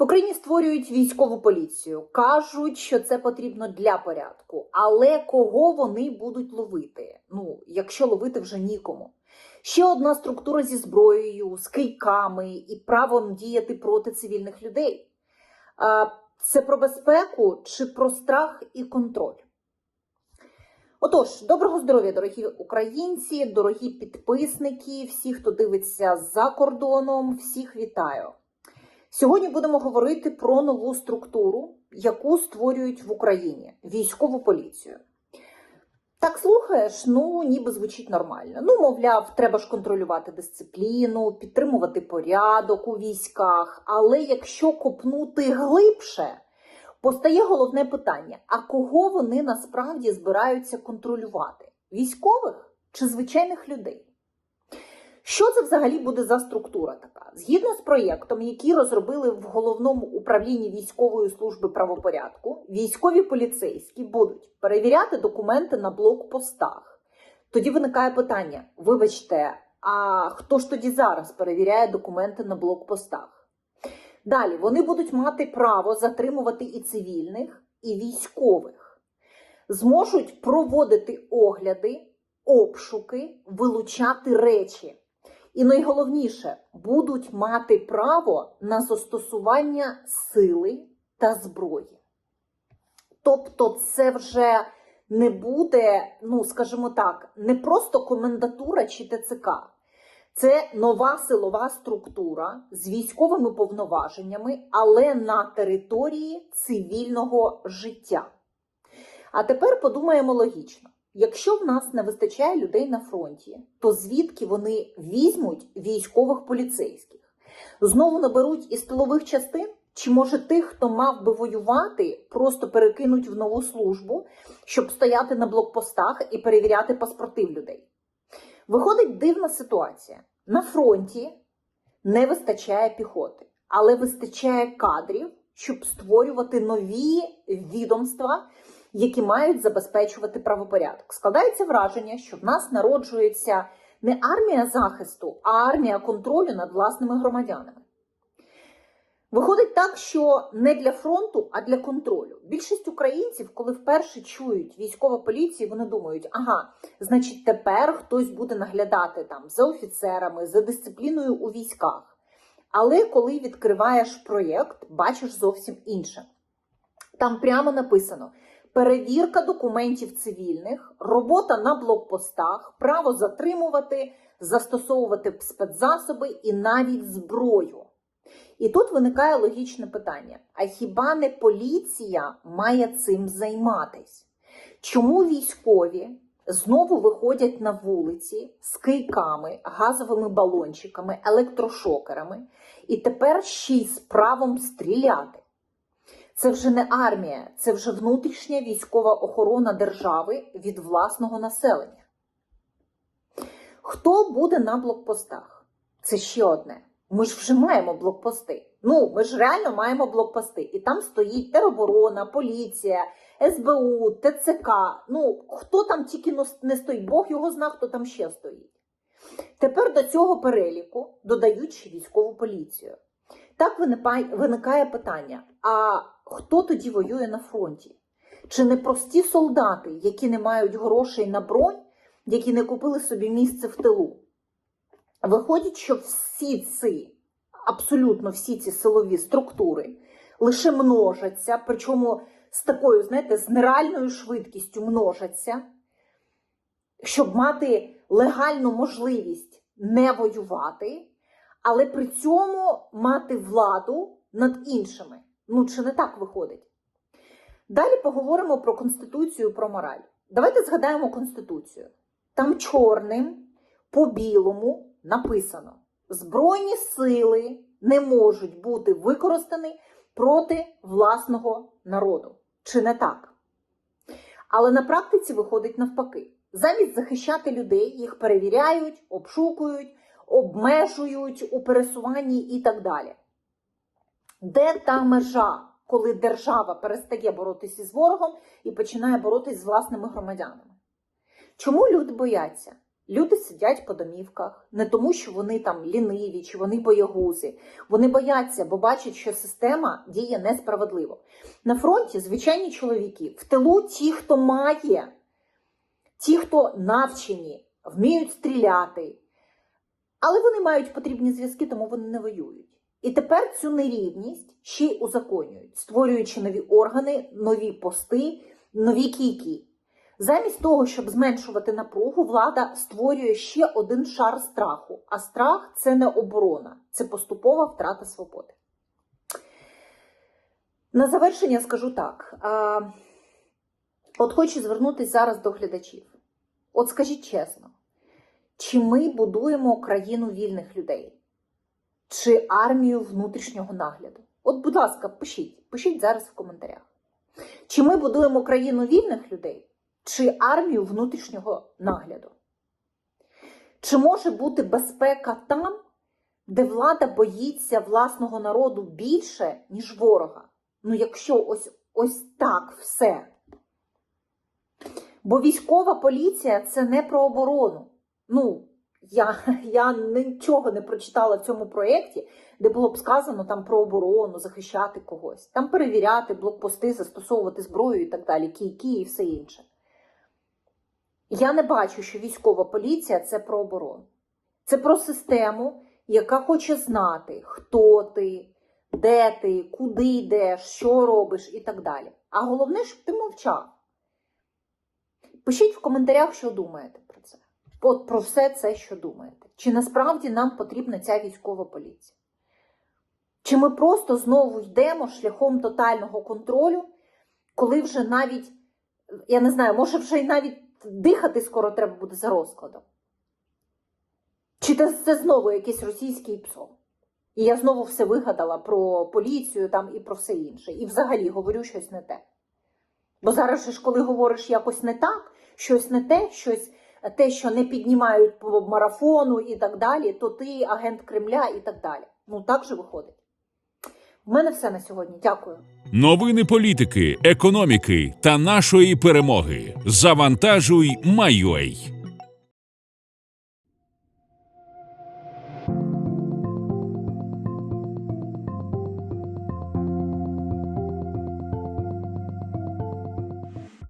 В Україні створюють військову поліцію, кажуть, що це потрібно для порядку. Але кого вони будуть ловити? Ну, якщо ловити вже нікому. Ще одна структура зі зброєю, з кийками і правом діяти проти цивільних людей. Це про безпеку чи про страх і контроль? Отож, доброго здоров'я, дорогі українці, дорогі підписники, всі, хто дивиться за кордоном, всіх вітаю. Сьогодні будемо говорити про нову структуру, яку створюють в Україні військову поліцію. Так слухаєш, ну ніби звучить нормально. Ну, мовляв, треба ж контролювати дисципліну, підтримувати порядок у військах. Але якщо копнути глибше, постає головне питання: а кого вони насправді збираються контролювати? Військових чи звичайних людей? Що це взагалі буде за структура така? Згідно з проєктом, який розробили в головному управлінні військової служби правопорядку, військові поліцейські будуть перевіряти документи на блокпостах. Тоді виникає питання: вибачте, а хто ж тоді зараз перевіряє документи на блокпостах? Далі вони будуть мати право затримувати і цивільних, і військових, зможуть проводити огляди, обшуки, вилучати речі. І найголовніше, будуть мати право на застосування сили та зброї. Тобто, це вже не буде, ну скажімо так, не просто комендатура чи ТЦК. Це нова силова структура з військовими повноваженнями, але на території цивільного життя. А тепер подумаємо логічно. Якщо в нас не вистачає людей на фронті, то звідки вони візьмуть військових поліцейських? Знову наберуть із тилових частин? Чи може тих, хто мав би воювати, просто перекинуть в нову службу, щоб стояти на блокпостах і перевіряти паспорти в людей? Виходить дивна ситуація. На фронті не вистачає піхоти, але вистачає кадрів, щоб створювати нові відомства, які мають забезпечувати правопорядок. Складається враження, що в нас народжується не армія захисту, а армія контролю над власними громадянами. Виходить так, що не для фронту, а для контролю. Більшість українців, коли вперше чують військова поліція, вони думають, ага, значить, тепер хтось буде наглядати там за офіцерами, за дисципліною у військах. Але коли відкриваєш проєкт, бачиш зовсім інше. Там прямо написано: перевірка документів цивільних, робота на блокпостах, право затримувати, застосовувати спецзасоби і навіть зброю. І тут виникає логічне питання: а хіба не поліція має цим займатись? Чому військові знову виходять на вулиці з кийками, газовими балончиками, електрошокерами і тепер ще й з правом стріляти? Це вже не армія, це вже внутрішня військова охорона держави від власного населення. Хто буде на блокпостах? Це ще одне. Ми ж вже маємо блокпости. Ну, ми ж реально маємо блокпости. І там стоїть тероборона, поліція, СБУ, ТЦК. Ну, хто там тільки не стоїть, Бог його зна, хто там ще стоїть. Тепер до цього переліку додають ще військову поліцію. Так виникає питання: а хто тоді воює на фронті? Чи не прості солдати, які не мають грошей на бронь, які не купили собі місце в тилу? Виходить, що всі ці, абсолютно всі ці силові структури лише множаться, причому з такою, знаєте, з нереальною швидкістю множаться, щоб мати легальну можливість не воювати, але при цьому мати владу над іншими. Ну, чи не так виходить? Далі поговоримо про Конституцію, про мораль. Давайте згадаємо Конституцію. Там чорним по білому написано: Збройні сили не можуть бути використані проти власного народу. Чи не так? Але на практиці виходить навпаки. Замість захищати людей, їх перевіряють, обшукують, обмежують у пересуванні і так далі. Де та межа, коли держава перестає боротися з ворогом і починає боротися з власними громадянами? Чому люди бояться? Люди сидять по домівках не тому, що вони там ліниві чи вони боягузи. Вони бояться, бо бачать, що система діє несправедливо. На фронті звичайні чоловіки, в тилу ті, хто має, ті, хто навчені, вміють стріляти, але вони мають потрібні зв'язки, тому вони не воюють. І тепер цю нерівність ще й узаконюють, створюючи нові органи, нові пости, нові кійки. Замість того, щоб зменшувати напругу, влада створює ще один шар страху. А страх це не оборона, це поступова втрата свободи. На завершення скажу так. От хочу звернутися зараз до глядачів. От скажіть чесно, чи ми будуємо країну вільних людей? Чи армію внутрішнього нагляду? От, будь ласка, пишіть, пишіть зараз в коментарях. Чи ми будуємо країну вільних людей? чи армію внутрішнього нагляду? Чи може бути безпека там, де влада боїться власного народу більше, ніж ворога? Ну, якщо ось, ось так все. Бо військова поліція це не про оборону. Ну, я, я нічого не прочитала в цьому проєкті, де було б сказано там про оборону, захищати когось, там перевіряти блокпости, застосовувати зброю і так далі, кійки і все інше. Я не бачу, що військова поліція це про оборону. Це про систему, яка хоче знати, хто ти, де ти, куди йдеш, що робиш і так далі. А головне, щоб ти мовчав. Пишіть в коментарях, що думаєте. От про все це, що думаєте. Чи насправді нам потрібна ця військова поліція? Чи ми просто знову йдемо шляхом тотального контролю, коли вже навіть, я не знаю, може вже й навіть дихати скоро треба буде за розкладом. Чи це знову якийсь російський псо? І я знову все вигадала про поліцію там і про все інше. І взагалі говорю щось не те. Бо зараз ж, коли говориш якось не так, щось не те, щось те, що не піднімають по марафону і так далі, то ти агент Кремля і так далі. Ну так же виходить. У мене все на сьогодні. Дякую. Новини політики, економіки та нашої перемоги. Завантажуй, Майой.